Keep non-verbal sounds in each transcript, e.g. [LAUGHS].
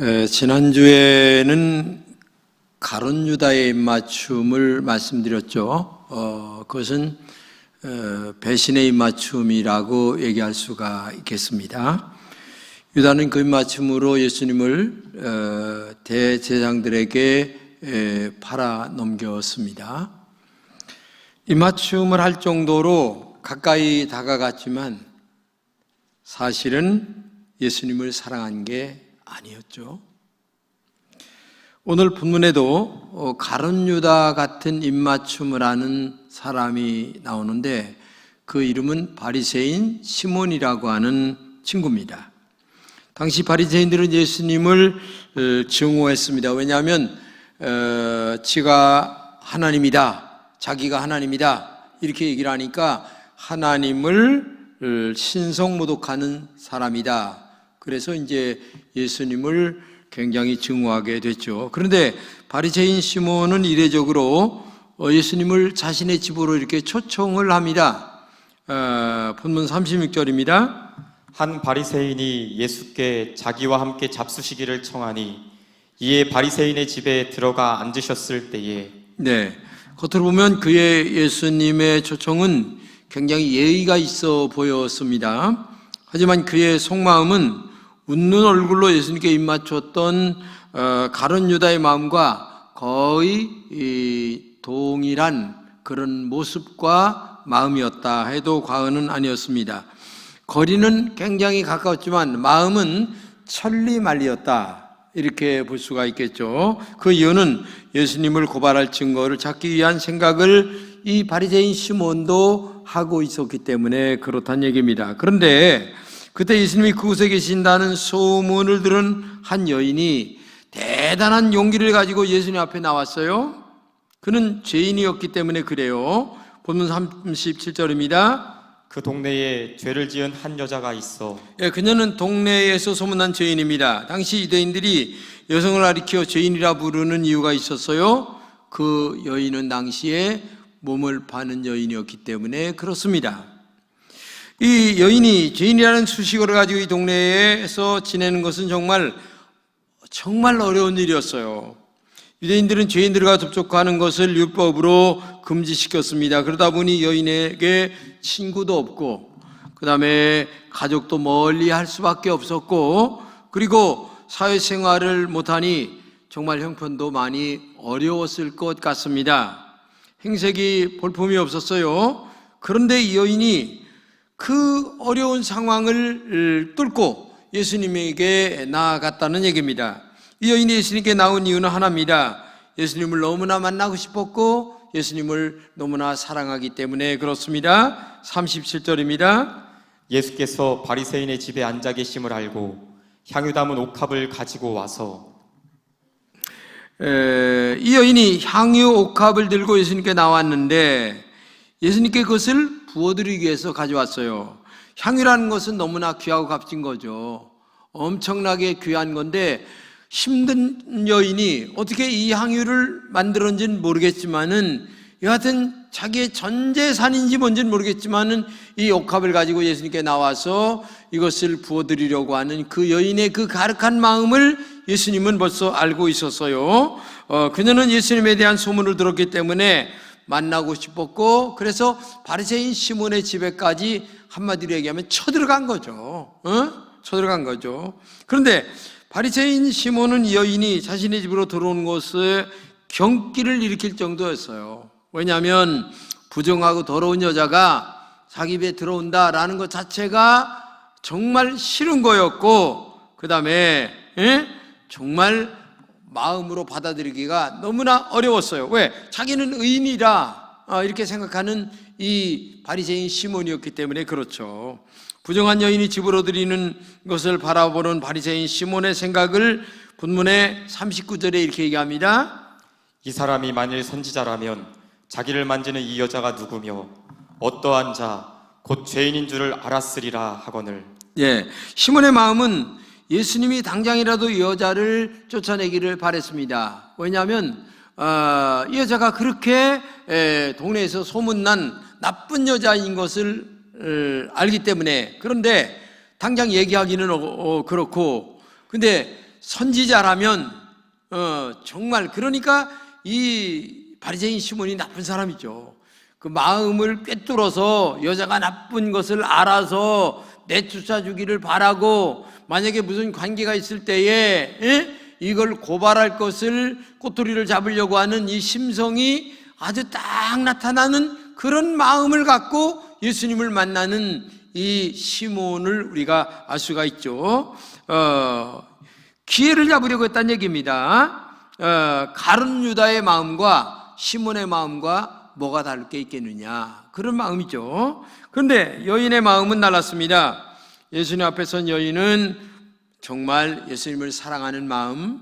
에, 지난주에는 가론 유다의 입맞춤을 말씀드렸죠. 어, 그것은 어, 배신의 입맞춤이라고 얘기할 수가 있겠습니다. 유다는 그 입맞춤으로 예수님을 어, 대제장들에게 에, 팔아 넘겼습니다. 입맞춤을 할 정도로 가까이 다가갔지만 사실은 예수님을 사랑한 게 아니었죠. 오늘 본문에도 어, 가론 유다 같은 입맞춤을 하는 사람이 나오는데 그 이름은 바리새인 시몬이라고 하는 친구입니다. 당시 바리새인들은 예수님을 어, 증오했습니다. 왜냐하면 어, 지가 하나님이다, 자기가 하나님이다 이렇게 얘기를 하니까 하나님을 신성모독하는 사람이다. 그래서 이제 예수님을 굉장히 증오하게 됐죠. 그런데 바리새인 시몬은 이례적으로 어, 예수님을 자신의 집으로 이렇게 초청을 합니다. 어, 본문 36절입니다. 한 바리새인이 예수께 자기와 함께 잡수시기를 청하니 이에 바리새인의 집에 들어가 앉으셨을 때에 네. 겉으로 보면 그의 예수님의 초청은 굉장히 예의가 있어 보였습니다. 하지만 그의 속마음은 웃는 얼굴로 예수님께 입맞췄던 어, 가론 유다의 마음과 거의 이, 동일한 그런 모습과 마음이었다 해도 과언은 아니었습니다. 거리는 굉장히 가까웠지만 마음은 천리 말리였다. 이렇게 볼 수가 있겠죠. 그 이유는 예수님을 고발할 증거를 찾기 위한 생각을 이 바리새인 시몬도 하고 있었기 때문에 그렇단 얘기입니다. 그런데 그때 예수님이 그곳에 계신다는 소문을 들은 한 여인이 대단한 용기를 가지고 예수님 앞에 나왔어요. 그는 죄인이었기 때문에 그래요. 본문 37절입니다. 그 동네에 죄를 지은 한 여자가 있어 예, 그녀는 동네에서 소문난 죄인입니다. 당시 유대인들이 여성을 가리켜 죄인이라 부르는 이유가 있었어요. 그 여인은 당시에 몸을 파는 여인이었기 때문에 그렇습니다. 이 여인이 죄인이라는 수식어를 가지고 이 동네에서 지내는 것은 정말 정말 어려운 일이었어요. 유대인들은 죄인들과 접촉하는 것을 율법으로 금지시켰습니다. 그러다 보니 여인에게 친구도 없고, 그 다음에 가족도 멀리 할 수밖에 없었고, 그리고 사회생활을 못하니 정말 형편도 많이 어려웠을 것 같습니다. 행색이 볼품이 없었어요. 그런데 이 여인이 그 어려운 상황을 뚫고 예수님에게 나아갔다는 얘기입니다. 이 여인이 예수님께 나온 이유는 하나입니다. 예수님을 너무나 만나고 싶었고 예수님을 너무나 사랑하기 때문에 그렇습니다. 37절입니다. 예수께서 바리새인의 집에 앉아 계심을 알고 향유 담은 옥합을 가지고 와서 에, 이 여인이 향유 옥합을 들고 예수님께 나왔는데 예수님께 그것을 부어드리기 위해서 가져왔어요. 향유라는 것은 너무나 귀하고 값진 거죠. 엄청나게 귀한 건데 힘든 여인이 어떻게 이 향유를 만들었는지는 모르겠지만은 여하튼 자기의 전 재산인지 뭔지는 모르겠지만은 이 옥합을 가지고 예수님께 나와서 이것을 부어드리려고 하는 그 여인의 그 가득한 마음을 예수님은 벌써 알고 있었어요. 어, 그녀는 예수님에 대한 소문을 들었기 때문에 만나고 싶었고 그래서 바리새인 시몬의 집에까지 한마디로 얘기하면 쳐들어간 거죠. 어? 쳐들어간 거죠. 그런데 바리새인 시몬은 이 여인이 자신의 집으로 들어온 것에 경기를 일으킬 정도였어요. 왜냐하면 부정하고 더러운 여자가 자기 집에 들어온다라는 것 자체가 정말 싫은 거였고 그 다음에 정말 마음으로 받아들이기가 너무나 어려웠어요. 왜? 자기는 의인이라 어, 이렇게 생각하는 이 바리새인 시몬이었기 때문에 그렇죠. 부정한 여인이 집으로 들이는 것을 바라보는 바리새인 시몬의 생각을 본문의 39절에 이렇게 얘기합니다. 이 사람이 만일 선지자라면 자기를 만지는 이 여자가 누구며 어떠한 자 곧 죄인인 줄을 알았으리라 하거늘 예, 시몬의 마음은 예수님이 당장이라도 이 여자를 쫓아내기를 바랬습니다. 왜냐하면 어, 이 여자가 그렇게 에, 동네에서 소문난 나쁜 여자인 것을 어, 알기 때문에 그런데 당장 얘기하기는 어, 어, 그렇고 근데 선지자라면 어, 정말 그러니까 이 바리새인 시몬이 나쁜 사람이죠. 그 마음을 꿰뚫어서 여자가 나쁜 것을 알아서 내쫓아 주기를 바라고 만약에 무슨 관계가 있을 때에 예? 이걸 고발할 것을 꼬투리를 잡으려고 하는 이 심성이 아주 딱 나타나는 그런 마음을 갖고 예수님을 만나는 이 시몬을 우리가 알 수가 있죠. 어, 기회를 잡으려고 했다는 얘기입니다. 어, 가룟 유다의 마음과 시몬의 마음과 뭐가 다를 게 있겠느냐 그런 마음이죠. 그런데 여인의 마음은 달랐습니다. 예수님 앞에 선 여인은 정말 예수님을 사랑하는 마음,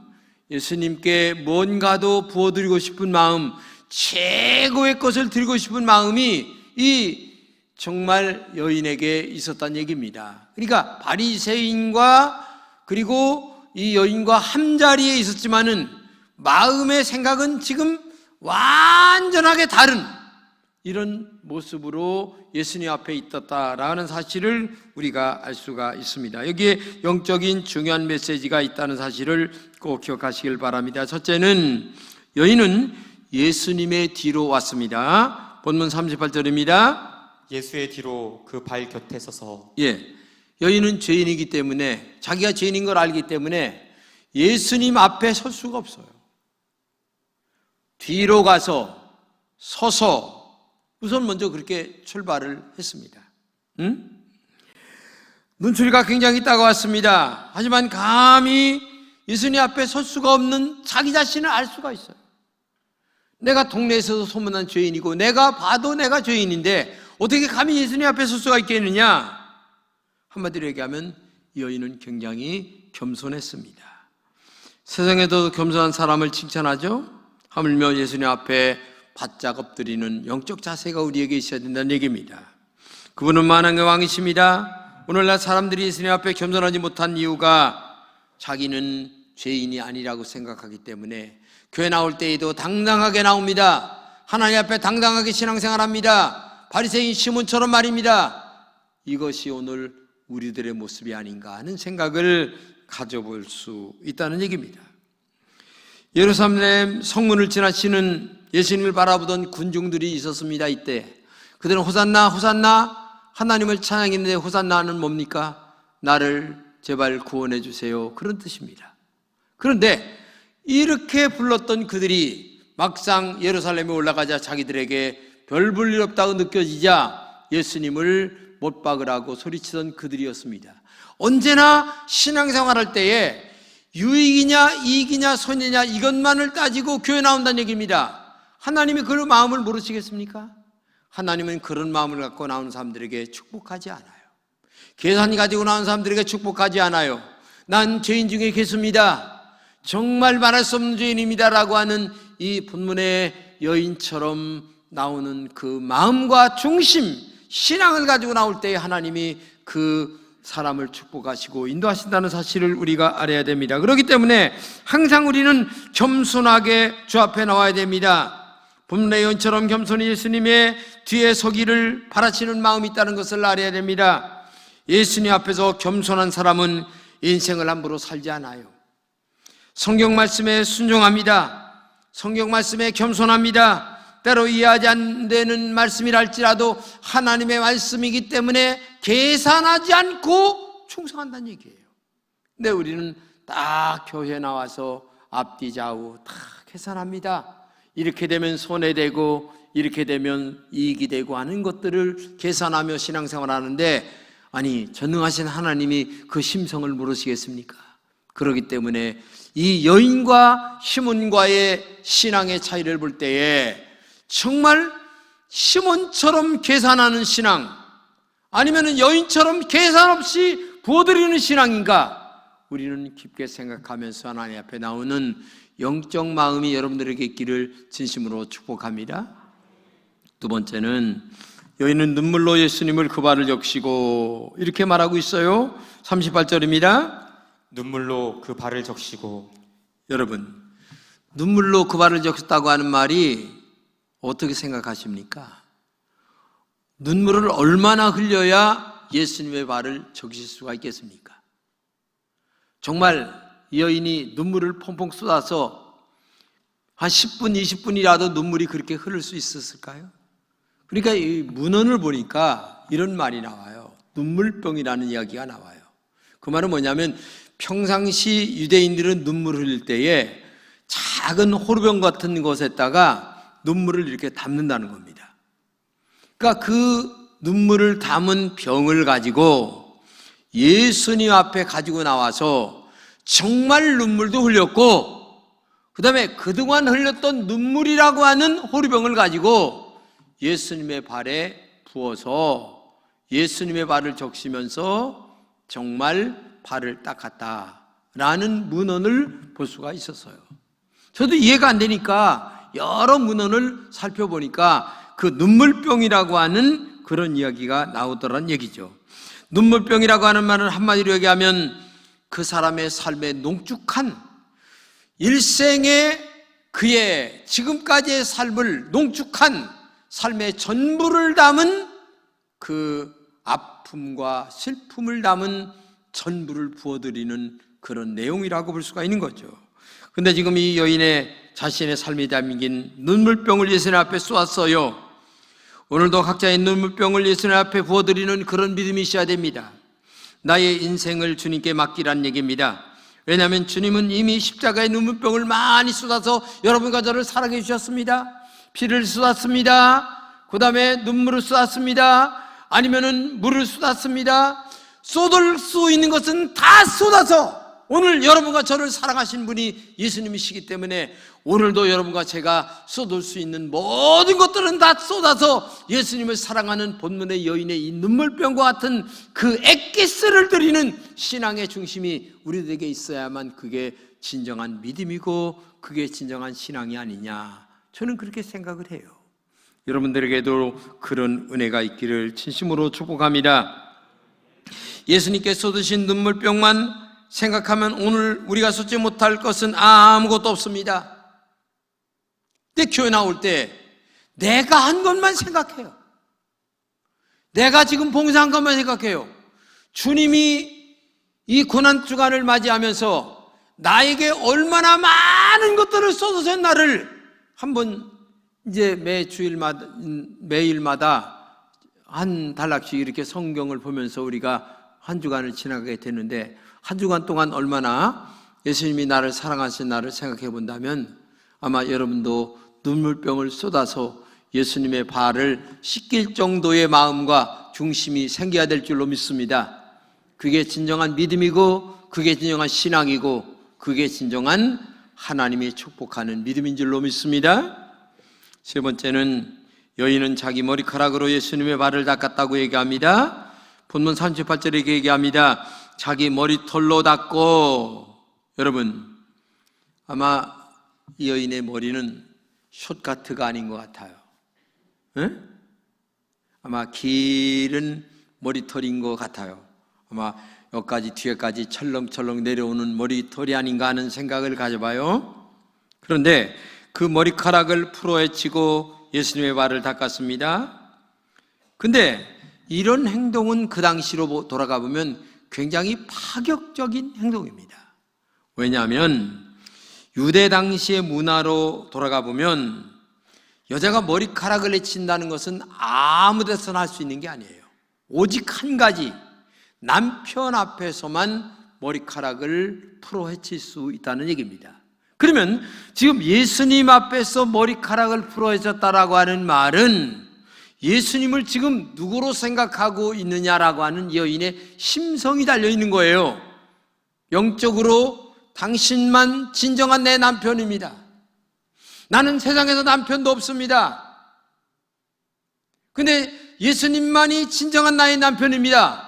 예수님께 뭔가도 부어드리고 싶은 마음, 최고의 것을 드리고 싶은 마음이 이 정말 여인에게 있었단 얘기입니다. 그러니까 바리새인과 그리고 이 여인과 한 자리에 있었지만은 마음의 생각은 지금 완전하게 다른 이런 모습으로 예수님 앞에 있었다라는 사실을 우리가 알 수가 있습니다. 여기에 영적인 중요한 메시지가 있다는 사실을 꼭 기억하시길 바랍니다. 첫째는 여인은 예수님의 뒤로 왔습니다. 본문 38절입니다. 예수의 뒤로 그 발 곁에 서서 예. 여인은 죄인이기 때문에 자기가 죄인인 걸 알기 때문에 예수님 앞에 설 수가 없어요. 뒤로 가서 서서 우선 먼저 그렇게 출발을 했습니다. 응? 눈초리가 굉장히 따가웠습니다. 하지만 감히 예수님 앞에 설 수가 없는 자기 자신을 알 수가 있어요. 내가 동네에서도 소문난 죄인이고 내가 봐도 내가 죄인인데 어떻게 감히 예수님 앞에 설 수가 있겠느냐? 한마디로 얘기하면 이 여인은 굉장히 겸손했습니다. 세상에도 겸손한 사람을 칭찬하죠. 하물며 예수님 앞에 바짝 엎드리는 영적 자세가 우리에게 있어야 된다는 얘기입니다. 그분은 만왕의 왕이십니다. 오늘날 사람들이 예수님 앞에 겸손하지 못한 이유가 자기는 죄인이 아니라고 생각하기 때문에 교회 나올 때에도 당당하게 나옵니다. 하나님 앞에 당당하게 신앙생활합니다. 바리새인 시몬처럼 말입니다. 이것이 오늘 우리들의 모습이 아닌가 하는 생각을 가져볼 수 있다는 얘기입니다. 예루살렘 성문을 지나치는 예수님을 바라보던 군중들이 있었습니다. 이때 그들은 호산나 호산나 하나님을 찬양했는데 호산나는 뭡니까? 나를 제발 구원해 주세요. 그런 뜻입니다. 그런데 이렇게 불렀던 그들이 막상 예루살렘에 올라가자 자기들에게 별 볼 일 없다고 느껴지자 예수님을 못 박으라고 소리치던 그들이었습니다. 언제나 신앙생활 할 때에 유익이냐 이익이냐 손해냐 이것만을 따지고 교회 나온다는 얘기입니다. 하나님이 그 마음을 모르시겠습니까? 하나님은 그런 마음을 갖고 나오는 사람들에게 축복하지 않아요. 계산이 가지고 나온 사람들에게 축복하지 않아요. 난 죄인 중에 계십니다. 정말 말할 수 없는 죄인입니다라고 하는 이 본문의 여인처럼 나오는 그 마음과 중심, 신앙을 가지고 나올 때 하나님이 그 사람을 축복하시고 인도하신다는 사실을 우리가 알아야 됩니다. 그렇기 때문에 항상 우리는 겸손하게 주 앞에 나와야 됩니다. 본문의 여인처럼 겸손히 예수님의 뒤에 서기를 바라치는 마음이 있다는 것을 알아야 됩니다. 예수님 앞에서 겸손한 사람은 인생을 함부로 살지 않아요. 성경 말씀에 순종합니다. 성경 말씀에 겸손합니다. 때로 이해하지 안 되는 말씀이라 할지라도 하나님의 말씀이기 때문에 계산하지 않고 충성한다는 얘기예요. 근데 우리는 딱 교회 나와서 앞뒤 좌우 다 계산합니다. 이렇게 되면 손해되고 이렇게 되면 이익이 되고 하는 것들을 계산하며 신앙생활 하는데 아니 전능하신 하나님이 그 심성을 모르시겠습니까? 그러기 때문에 이 여인과 시몬과의 신앙의 차이를 볼 때에 정말 시몬처럼 계산하는 신앙 아니면 여인처럼 계산 없이 부어드리는 신앙인가? 우리는 깊게 생각하면서 하나님 앞에 나오는 영적 마음이 여러분들에게 있기를 진심으로 축복합니다. 두 번째는 여인은 눈물로 예수님을 그 발을 적시고 이렇게 말하고 있어요. 38절입니다. 눈물로 그 발을 적시고 여러분, 눈물로 그 발을 적셨다고 하는 말이 어떻게 생각하십니까? 눈물을 얼마나 흘려야 예수님의 발을 적실 수가 있겠습니까? 정말 이 여인이 눈물을 펑펑 쏟아서 한 10분, 20분이라도 눈물이 그렇게 흐를 수 있었을까요? 그러니까 이 문헌을 보니까 이런 말이 나와요. 눈물병이라는 이야기가 나와요. 그 말은 뭐냐면 평상시 유대인들은 눈물을 흘릴 때에 작은 호루병 같은 것에다가 눈물을 이렇게 담는다는 겁니다. 그러니까 그 눈물을 담은 병을 가지고 예수님 앞에 가지고 나와서 정말 눈물도 흘렸고 그 다음에 그동안 흘렸던 눈물이라고 하는 호루병을 가지고 예수님의 발에 부어서 예수님의 발을 적시면서 정말 발을 닦았다라는 문헌을 볼 수가 있었어요. 저도 이해가 안 되니까 여러 문헌을 살펴보니까 그 눈물병이라고 하는 그런 이야기가 나오더란 얘기죠. 눈물병이라고 하는 말은 한마디로 얘기하면 그 사람의 삶의 농축한 일생의 그의 지금까지의 삶을 농축한 삶의 전부를 담은 그 아픔과 슬픔을 담은 전부를 부어드리는 그런 내용이라고 볼 수가 있는 거죠. 근데 지금 이 여인의 자신의 삶이 담긴 눈물병을 예수님 앞에 쏘았어요. 오늘도 각자의 눈물병을 예수님 앞에 부어드리는 그런 믿음이 있어야 됩니다. 나의 인생을 주님께 맡기란 얘기입니다. 왜냐하면 주님은 이미 십자가의 눈물병을 많이 쏟아서 여러분과 저를 사랑해 주셨습니다. 피를 쏟았습니다. 그 다음에 눈물을 쏟았습니다. 아니면은 물을 쏟았습니다. 쏟을 수 있는 것은 다 쏟아서 오늘 여러분과 저를 사랑하신 분이 예수님이시기 때문에 오늘도 여러분과 제가 쏟을 수 있는 모든 것들은 다 쏟아서 예수님을 사랑하는 본문의 여인의 이 눈물병과 같은 그 액기스를 드리는 신앙의 중심이 우리들에게 있어야만 그게 진정한 믿음이고 그게 진정한 신앙이 아니냐. 저는 그렇게 생각을 해요. 여러분들에게도 그런 은혜가 있기를 진심으로 축복합니다. 예수님께 쏟으신 눈물병만 생각하면 오늘 우리가 쏟지 못할 것은 아무것도 없습니다. 근데 교회 나올 때 내가 한 것만 생각해요. 내가 지금 봉사한 것만 생각해요. 주님이 이 고난 주간을 맞이하면서 나에게 얼마나 많은 것들을 쏟으신 나를 한번 이제 매 주일마다 매일마다 한 단락씩 이렇게 성경을 보면서 우리가 한 주간을 지나가게 되는데 한 주간 동안 얼마나 예수님이 나를 사랑하신 나를 생각해 본다면 아마 여러분도 눈물병을 쏟아서 예수님의 발을 씻길 정도의 마음과 중심이 생겨야 될 줄로 믿습니다. 그게 진정한 믿음이고 그게 진정한 신앙이고 그게 진정한 하나님이 축복하는 믿음인 줄로 믿습니다. 세 번째는 여인은 자기 머리카락으로 예수님의 발을 닦았다고 얘기합니다. 본문 38절에 이렇게 얘기합니다. 자기 머리털로 닦고 여러분 아마 이 여인의 머리는 숏카트가 아닌 것 같아요. 에? 아마 길은 머리털인 것 같아요. 아마 여기까지 뒤에까지 철렁철렁 내려오는 머리털이 아닌가 하는 생각을 가져봐요. 그런데 그 머리카락을 풀어헤치고 예수님의 발을 닦았습니다. 근데 이런 행동은 그 당시로 돌아가 보면 굉장히 파격적인 행동입니다. 왜냐하면 유대 당시의 문화로 돌아가 보면 여자가 머리카락을 해친다는 것은 아무 데서나 할 수 있는 게 아니에요. 오직 한 가지 남편 앞에서만 머리카락을 풀어 헤칠 수 있다는 얘기입니다. 그러면 지금 예수님 앞에서 머리카락을 풀어 헤쳤다라고 하는 말은 예수님을 지금 누구로 생각하고 있느냐라고 하는 여인의 심성이 달려 있는 거예요. 영적으로 당신만 진정한 내 남편입니다. 나는 세상에서 남편도 없습니다. 근데 예수님만이 진정한 나의 남편입니다.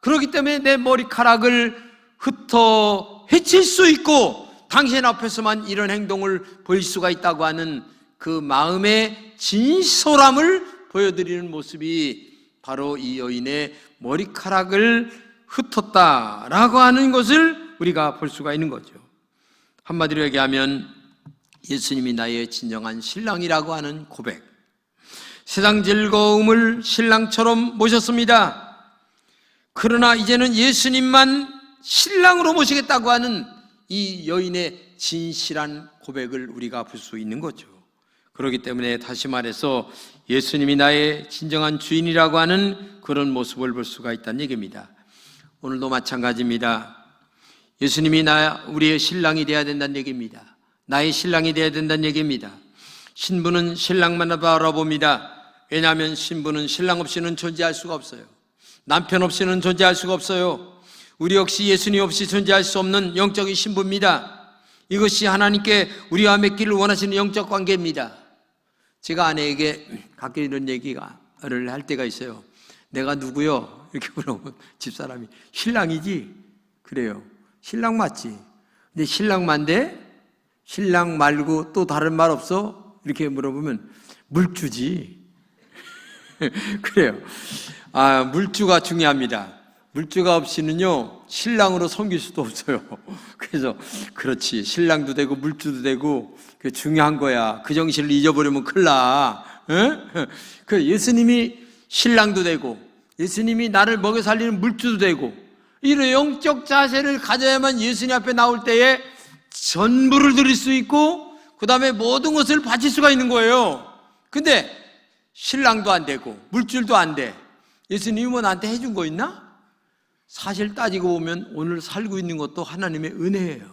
그렇기 때문에 내 머리카락을 흩어 해칠 수 있고 당신 앞에서만 이런 행동을 보일 수가 있다고 하는 그 마음의 진솔함을 보여드리는 모습이 바로 이 여인의 머리카락을 흩었다라고 하는 것을 우리가 볼 수가 있는 거죠. 한마디로 얘기하면 예수님이 나의 진정한 신랑이라고 하는 고백. 세상 즐거움을 신랑처럼 모셨습니다. 그러나 이제는 예수님만 신랑으로 모시겠다고 하는 이 여인의 진실한 고백을 우리가 볼 수 있는 거죠. 그렇기 때문에 다시 말해서 예수님이 나의 진정한 주인이라고 하는 그런 모습을 볼 수가 있다는 얘기입니다. 오늘도 마찬가지입니다. 예수님이 나 우리의 신랑이 되어야 된다는 얘기입니다. 나의 신랑이 되어야 된다는 얘기입니다. 신부는 신랑만 바라봅니다. 왜냐하면 신부는 신랑 없이는 존재할 수가 없어요. 남편 없이는 존재할 수가 없어요. 우리 역시 예수님 없이 존재할 수 없는 영적인 신부입니다. 이것이 하나님께 우리와 맺기를 원하시는 영적 관계입니다. 제가 아내에게 가끔 이런 얘기를 할 때가 있어요. 내가 누구요? 이렇게 물어보면 집사람이 신랑이지? 그래요. 신랑 맞지? 근데 신랑 만데 신랑 말고 또 다른 말 없어? 이렇게 물어보면 물주지. [LAUGHS] 그래요. 아, 물주가 중요합니다. 물주가 없이는요, 신랑으로 섬길 수도 없어요. [LAUGHS] 그래서, 그렇지. 신랑도 되고, 물주도 되고, 그 중요한 거야. 그 정신을 잊어버리면 큰일 나. 응? [LAUGHS] 그 예수님이 신랑도 되고, 예수님이 나를 먹여 살리는 물주도 되고, 이런 영적 자세를 가져야만 예수님 앞에 나올 때에 전부를 드릴 수 있고, 그 다음에 모든 것을 바칠 수가 있는 거예요. 근데, 신랑도 안 되고, 물줄도 안 돼. 예수님이 뭐 나한테 해준 거 있나? 사실 따지고 보면 오늘 살고 있는 것도 하나님의 은혜예요.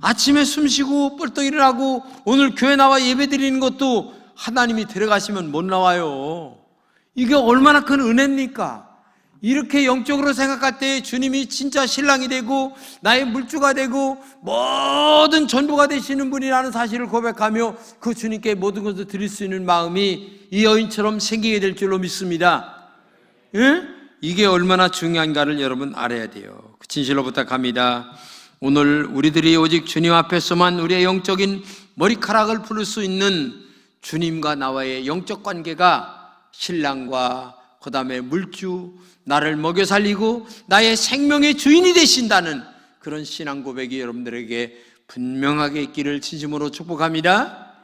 아침에 숨 쉬고 뻘떡 일어나고 오늘 교회 나와 예배 드리는 것도 하나님이 데려가시면 못 나와요. 이게 얼마나 큰 은혜입니까? 이렇게 영적으로 생각할 때 주님이 진짜 신랑이 되고 나의 물주가 되고 모든 전부가 되시는 분이라는 사실을 고백하며 그 주님께 모든 것을 드릴 수 있는 마음이 이 여인처럼 생기게 될 줄로 믿습니다. 예? 이게 얼마나 중요한가를 여러분 알아야 돼요. 그 진실로 부탁합니다. 오늘 우리들이 오직 주님 앞에서만 우리의 영적인 머리카락을 풀을 수 있는 주님과 나와의 영적 관계가 신랑과 그 다음에 물주, 나를 먹여 살리고 나의 생명의 주인이 되신다는 그런 신앙 고백이 여러분들에게 분명하게 있기를 진심으로 축복합니다.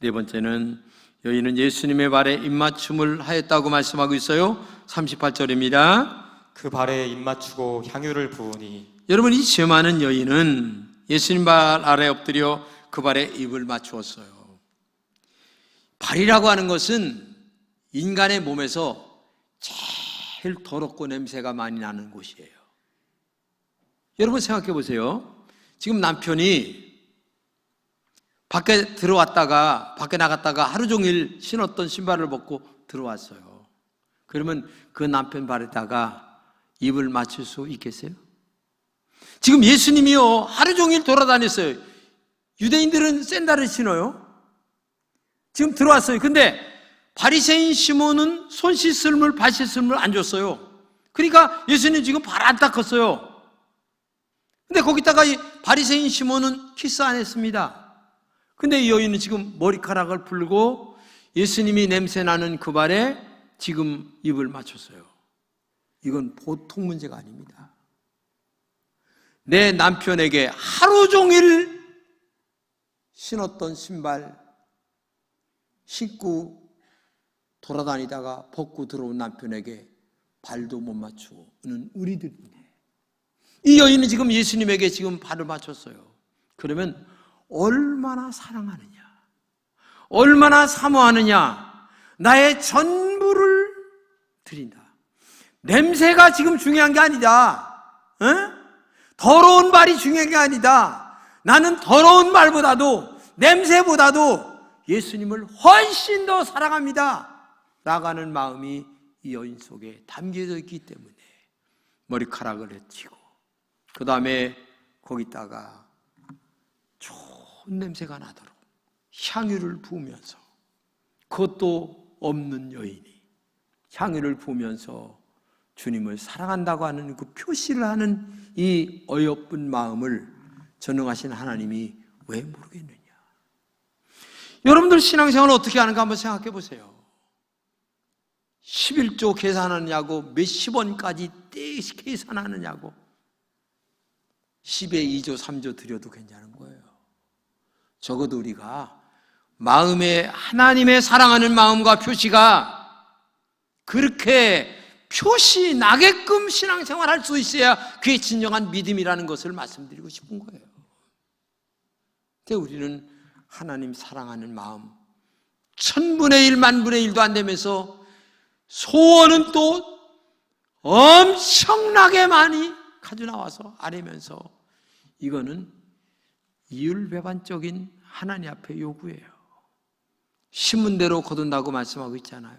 네 번째는 여인은 예수님의 발에 입맞춤을 하였다고 말씀하고 있어요. 38절입니다. 그 발에 입 맞추고 향유를 부으니 여러분 이 죄 많은 여인은 예수님 발 아래 엎드려 그 발에 입을 맞추었어요. 발이라고 하는 것은 인간의 몸에서 제일 더럽고 냄새가 많이 나는 곳이에요. 여러분 생각해 보세요. 지금 남편이 밖에 들어왔다가 밖에 나갔다가 하루 종일 신었던 신발을 벗고 들어왔어요. 그러면 그 남편 발에다가 입을 맞출 수 있겠어요? 지금 예수님이요 하루 종일 돌아다녔어요. 유대인들은 샌들을 신어요. 지금 들어왔어요. 근데 바리새인 시몬은 손 물, 발물안 줬어요. 그러니까 예수님 지금 발 안 닦았어요. 근데 거기다가 이 바리새인 시몬은 키스 안 했습니다. 근데 이 여인은 지금 머리카락을 풀고 예수님이 냄새 나는 그 발에 지금 입을 맞췄어요. 이건 보통 문제가 아닙니다. 내 남편에게 하루 종일 신었던 신발 신고 돌아다니다가 벗고 들어온 남편에게 발도 못 맞추는 우리들인데 이 여인은 지금 예수님에게 지금 발을 맞췄어요. 그러면 얼마나 사랑하느냐, 얼마나 사모하느냐, 나의 전부를 드린다. 냄새가 지금 중요한 게 아니다. 응? 더러운 발이 중요한 게 아니다. 나는 더러운 발보다도 냄새보다도 예수님을 훨씬 더 사랑합니다. 나가는 마음이 이 여인 속에 담겨져 있기 때문에 머리카락을 해치고 그 다음에 거기다가 좋은 냄새가 나도록 향유를 부으면서 그것도 없는 여인이 향유를 부으면서 주님을 사랑한다고 하는 그 표시를 하는 이 어여쁜 마음을 전능하신 하나님이 왜 모르겠느냐? 여러분들 신앙생활을 어떻게 하는가 한번 생각해 보세요. 11조 계산하느냐고 몇십 원까지 떼 계산하느냐고 10에 2조 3조 드려도 괜찮은 거예요. 적어도 우리가 마음에 하나님의 사랑하는 마음과 표시가 그렇게 표시 나게끔 신앙생활 할 수 있어야 그게 진정한 믿음이라는 것을 말씀드리고 싶은 거예요. 근데 우리는 하나님 사랑하는 마음, 천분의 일, 만분의 일도 안 되면서 소원은 또 엄청나게 많이 가져 나와서 아뢰면서 이거는 이율배반적인 하나님 앞에 요구예요. 신문대로 거둔다고 말씀하고 있잖아요.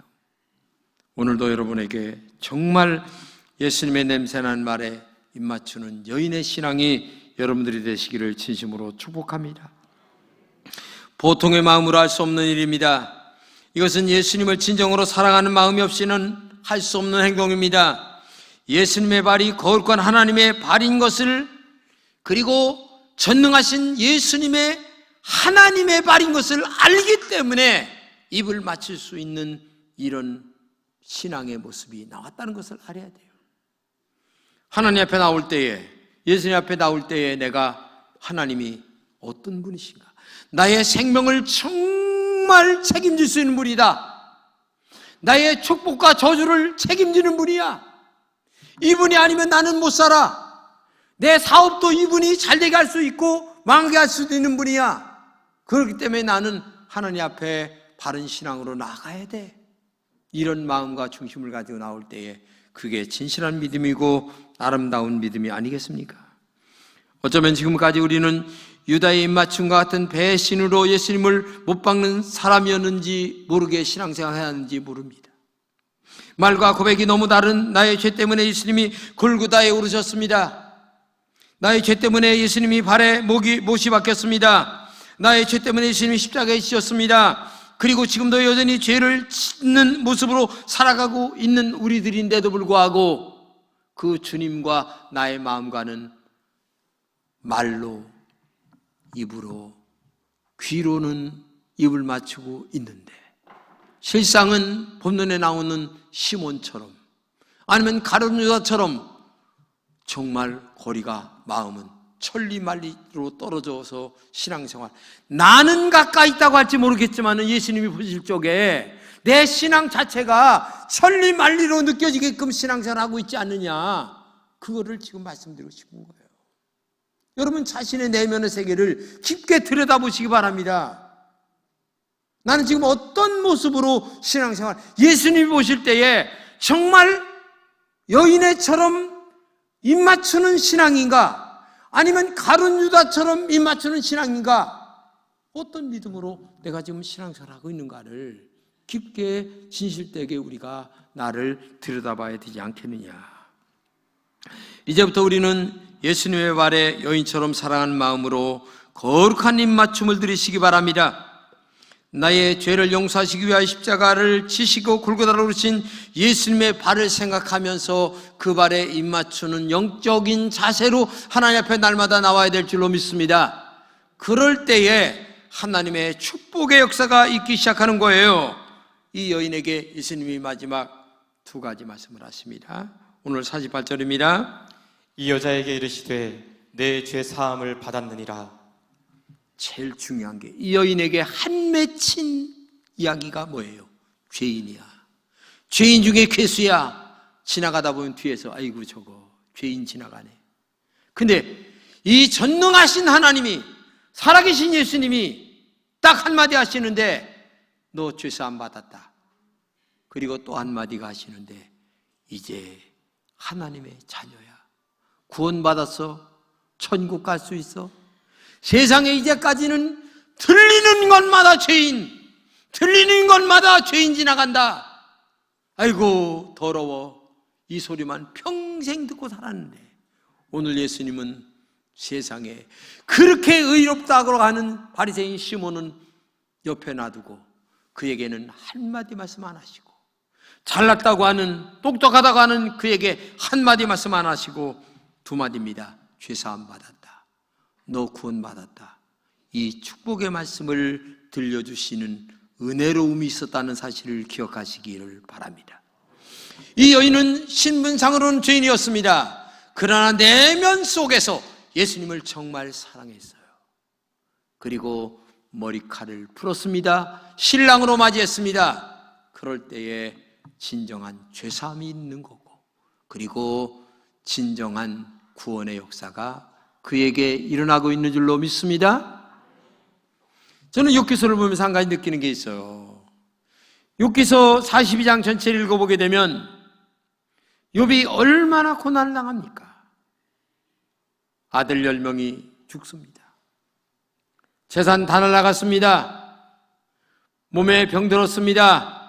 오늘도 여러분에게 정말 예수님의 냄새나는 말에 입맞추는 여인의 신앙이 여러분들이 되시기를 진심으로 축복합니다. 보통의 마음으로 할 수 없는 일입니다. 이것은 예수님을 진정으로 사랑하는 마음이 없이는 할 수 없는 행동입니다. 예수님의 발이 거룩한 하나님의 발인 것을 그리고 전능하신 예수님의 하나님의 발인 것을 알기 때문에 입을 맞출 수 있는 이런 신앙의 모습이 나왔다는 것을 알아야 돼요. 하나님 앞에 나올 때에, 예수님 앞에 나올 때에 내가 하나님이 어떤 분이신가? 나의 생명을 정말 책임질 수 있는 분이다. 나의 축복과 저주를 책임지는 분이야. 이분이 아니면 나는 못 살아. 내 사업도 이분이 잘 되게 할 수 있고 망하게 할 수도 있는 분이야. 그렇기 때문에 나는 하나님 앞에 바른 신앙으로 나가야 돼. 이런 마음과 중심을 가지고 나올 때에 그게 진실한 믿음이고 아름다운 믿음이 아니겠습니까? 어쩌면 지금까지 우리는 유다의 입맞춤과 같은 배신으로 예수님을 못 박는 사람이었는지 모르게 신앙생활 해왔는지 모릅니다. 말과 고백이 너무 다른 나의 죄 때문에 예수님이 골고다에 오르셨습니다. 나의 죄 때문에 예수님이 발에 목이 못이 박혔습니다. 나의 죄 때문에 예수님이 십자가에 지셨습니다. 그리고 지금도 여전히 죄를 짓는 모습으로 살아가고 있는 우리들인데도 불구하고 그 주님과 나의 마음과는 말로 입으로 귀로는 입을 맞추고 있는데 실상은 본문에 나오는 시몬처럼 아니면 가룟유다처럼 정말 거리가 마음은 천리말리로 떨어져서 신앙생활. 나는 가까이 있다고 할지 모르겠지만 예수님이 보실 적에 내 신앙 자체가 천리말리로 느껴지게끔 신앙생활하고 있지 않느냐. 그거를 지금 말씀드리고 싶은 거예요. 여러분 자신의 내면의 세계를 깊게 들여다보시기 바랍니다. 나는 지금 어떤 모습으로 신앙생활 예수님이 보실 때에 정말 여인애처럼 입맞추는 신앙인가? 아니면 가룟 유다처럼 입맞추는 신앙인가? 어떤 믿음으로 내가 지금 신앙생활 하고 있는가를 깊게 진실되게 우리가 나를 들여다봐야 되지 않겠느냐. 이제부터 우리는 예수님의 발에 여인처럼 사랑하는 마음으로 거룩한 입맞춤을 드리시기 바랍니다. 나의 죄를 용서하시기 위하여 십자가를 지시고 골고다로 오르신 예수님의 발을 생각하면서 그 발에 입맞추는 영적인 자세로 하나님 앞에 날마다 나와야 될 줄로 믿습니다. 그럴 때에 하나님의 축복의 역사가 있기 시작하는 거예요. 이 여인에게 예수님이 마지막 두 가지 말씀을 하십니다. 오늘 48절입니다. 이 여자에게 이르시되 내 죄 사함을 받았느니라 제일 중요한 게 이 여인에게 한 맺힌 이야기가 뭐예요? 죄인이야. 죄인 중에 괴수야. 지나가다 보면 뒤에서 아이고 저거 죄인 지나가네. 근데 이 전능하신 하나님이 살아계신 예수님이 딱 한마디 하시는데 너 죄사함 받았다. 그리고 또 한마디가 하시는데 이제 하나님의 자녀야. 구원받았어. 천국 갈 수 있어. 세상에 이제까지는 들리는 것마다 죄인, 들리는 것마다 죄인 지나간다. 아이고, 더러워. 이 소리만 평생 듣고 살았는데, 오늘 예수님은 세상에 그렇게 의롭다고 하는 바리새인 시몬은 옆에 놔두고 그에게는 한마디 말씀 안 하시고 잘났다고 하는 똑똑하다고 하는 그에게 한마디 말씀 안 하시고 두 마디입니다. 죄 사함 받았다. 너 구원받았다. 이 축복의 말씀을 들려주시는 은혜로움이 있었다는 사실을 기억하시기를 바랍니다. 이 여인은 신분상으로는 죄인이었습니다. 그러나 내면 속에서 예수님을 정말 사랑했어요. 그리고 머리칼을 풀었습니다. 신랑으로 맞이했습니다. 그럴 때에 진정한 죄사함이 있는 거고 그리고 진정한 구원의 역사가 그에게 일어나고 있는 줄로 믿습니다. 저는 욥기서를 보면서 한 가지 느끼는 게 있어요. 욥기서 42장 전체를 읽어보게 되면 욥이 얼마나 고난을 당합니까? 아들 10명이 죽습니다. 재산 다 날라갔습니다. 몸에 병들었습니다.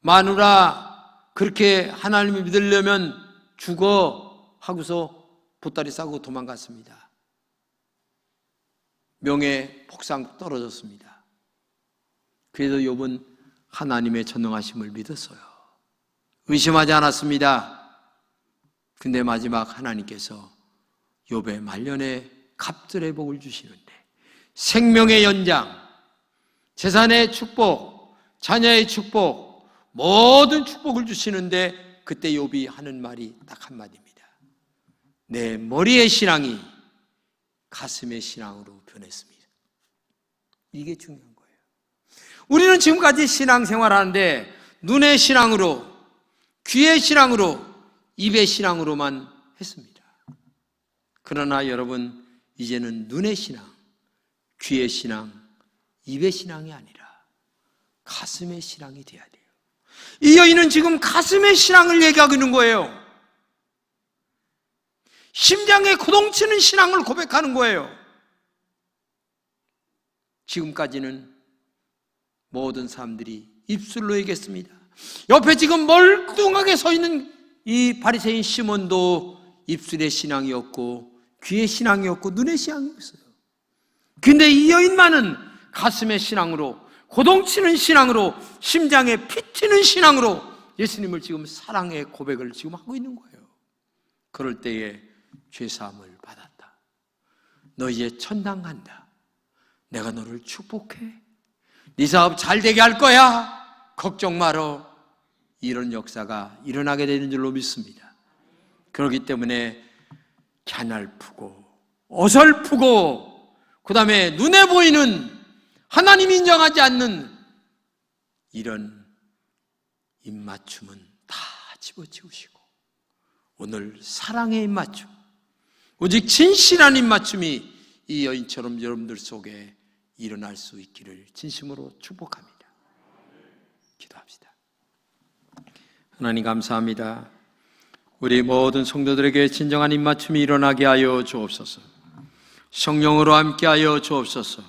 마누라 그렇게 하나님을 믿으려면 죽어 하고서 보따리 싸고 도망갔습니다. 명예 폭상 떨어졌습니다. 그래도 욥은 하나님의 전능하심을 믿었어요. 의심하지 않았습니다. 근데 마지막 하나님께서 욥의 말년에 갑절의 복을 주시는데 생명의 연장, 재산의 축복, 자녀의 축복, 모든 축복을 주시는데 그때 욥이 하는 말이 딱 한마디입니다. 내 머리의 신앙이 가슴의 신앙으로 변했습니다. 이게 중요한 거예요. 우리는 지금까지 신앙생활 하는데 눈의 신앙으로, 귀의 신앙으로, 입의 신앙으로만 했습니다. 그러나 여러분, 이제는 눈의 신앙, 귀의 신앙, 입의 신앙이 아니라 가슴의 신앙이 돼야 돼요. 이 여인은 지금 가슴의 신앙을 얘기하고 있는 거예요. 심장에 고동치는 신앙을 고백하는 거예요. 지금까지는 모든 사람들이 입술로 얘기했습니다. 옆에 지금 멀뚱하게 서 있는 이 바리새인 시몬도 입술의 신앙이었고 귀의 신앙이었고 눈의 신앙이었어요. 근데 이 여인만은 가슴의 신앙으로 고동치는 신앙으로 심장에 피 튀는 신앙으로 예수님을 지금 사랑의 고백을 지금 하고 있는 거예요. 그럴 때에 죄사함을 받았다. 너 이제 천당 간다. 내가 너를 축복해. 네 사업 잘 되게 할 거야. 걱정 말어. 이런 역사가 일어나게 되는 줄로 믿습니다. 그렇기 때문에 갸날프고 어설프고 그 다음에 눈에 보이는 하나님 인정하지 않는 이런 입맞춤은 다 집어치우시고 오늘 사랑의 입맞춤 오직 진실한 입맞춤이 이 여인처럼 여러분들 속에 일어날 수 있기를 진심으로 축복합니다. 기도합시다. 하나님 감사합니다. 우리 모든 성도들에게 진정한 입맞춤이 일어나게 하여 주옵소서. 성령으로 함께 하여 주옵소서.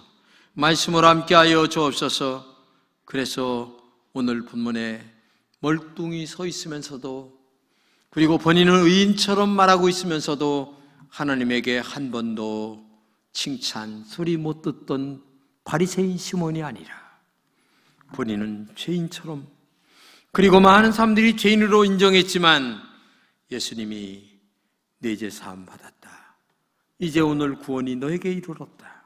말씀으로 함께 하여 주옵소서. 그래서 오늘 본문에 멀뚱히 서 있으면서도 그리고 본인은 의인처럼 말하고 있으면서도 하나님에게 한 번도 칭찬 소리 못 듣던 바리새인 시몬이 아니라 본인은 죄인처럼 그리고 많은 사람들이 죄인으로 인정했지만 예수님이 내죄 사함 받았다. 이제 오늘 구원이 너에게 이르렀다.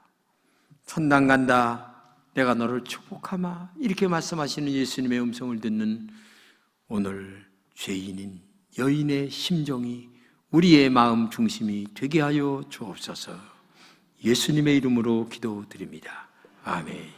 천당 간다. 내가 너를 축복하마. 이렇게 말씀하시는 예수님의 음성을 듣는 오늘 죄인인 여인의 심정이 우리의 마음 중심이 되게 하여 주옵소서. 예수님의 이름으로 기도드립니다. 아멘.